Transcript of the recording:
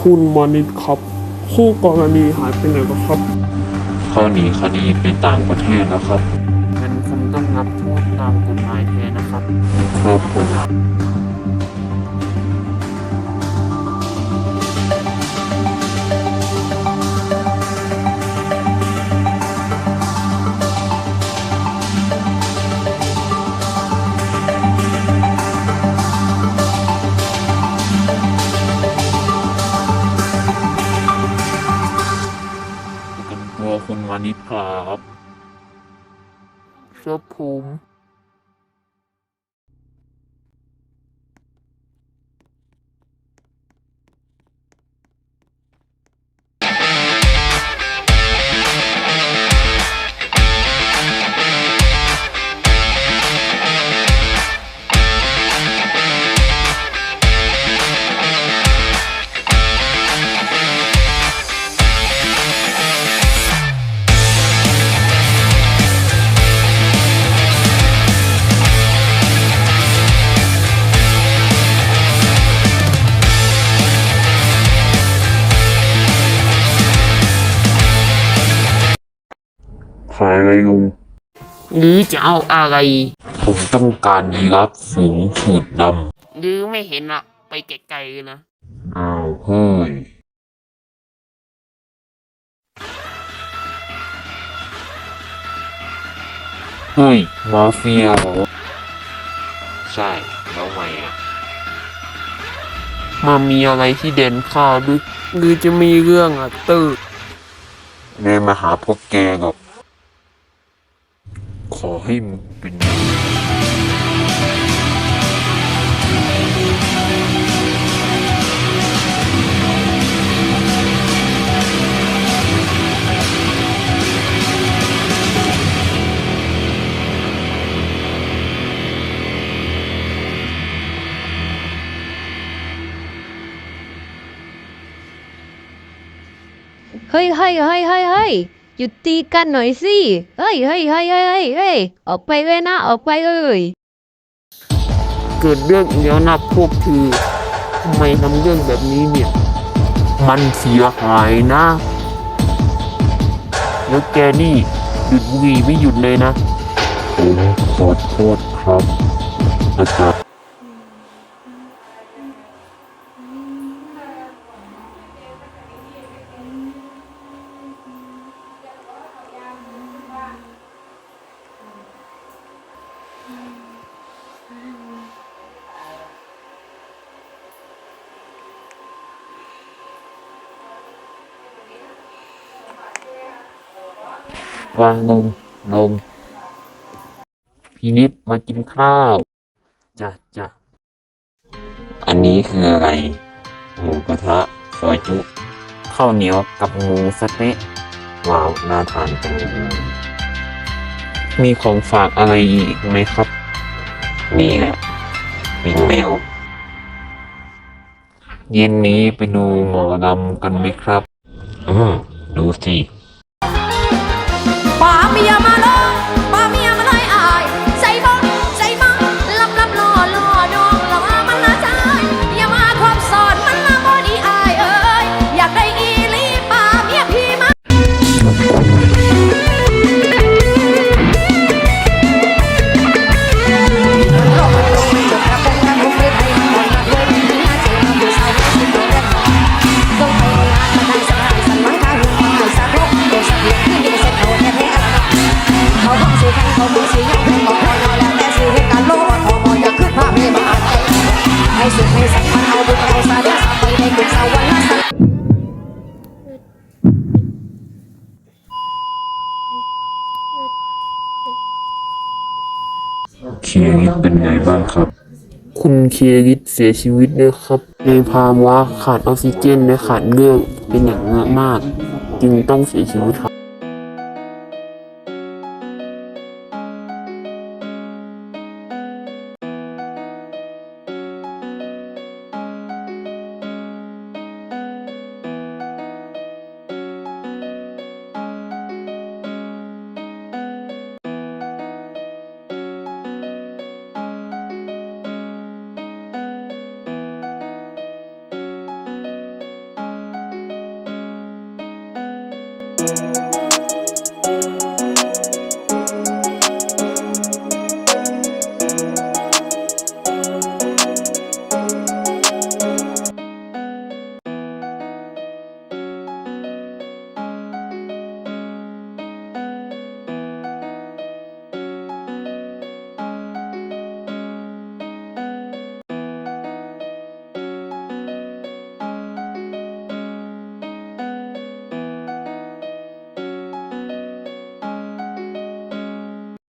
คุณมานิดครับ คู่กรณีหายไปไหนแล้วครับ เขาหนีคดีไปต่างประเทศแล้วครับงั้นคุณต้องรับโทษตามกฎหมายแทนนะครับ ครับผม คุณมานิดครับเชื้อภูมิายอะไรลุงหรือจะเอาอะไร ผมต้องการรับฝูงสูดดหรือไม่เห็นอะไปไกลๆเลยนะำอ้าวเฮ้ย เฮ้ย มาเฟียเหรอใช่แล้วไงอะมามีอะไรที่เด่นข้าหรือหรือจะมีเรื่องอะตื้อแม่มาหาพวกแกหรอก ขอให้มึงเป็นเฮ้ยเฮ้ยเฮ้ยเฮ้ยเฮ้ยหยุดตีกันหน่อยสิเฮ้ยเฮ้ยเฮ้ยเฮ้ยเฮ้ยเฮ้ยออกไปเลยนะ ออกไปเลยเกิดเรื่องอีกแล้วนะพวกคือทำไมทำเรื่องแบบนี้เนี่ย มันเสียหายนะแล้วแกนี่หยุดบุหรี่ไม่หยุดเลยนะผมขอโทษครับอาจารย์ วางลงลงพีนิดมากินข้าวจ้ะจ้ะอันนี้คืออะไร หมูกระทะซอยจุข้าวเหนียวกับหมูสะเต๊ะว้าวน่าทานจังเลยมีของฝากอะไรอีกไหมครับนี่แหละเป็นแมวเย็นนี้ไปดูหมอลำกันไหมครับ อืมดูสิ ป่า เคียริสเป็นไงบ้างครับ คุณเคียริสเสียชีวิตนะครับ ในภาวะขาดออกซิเจนและขาดเลือดเป็นอย่างมาก จึงต้องเสียชีวิตครับ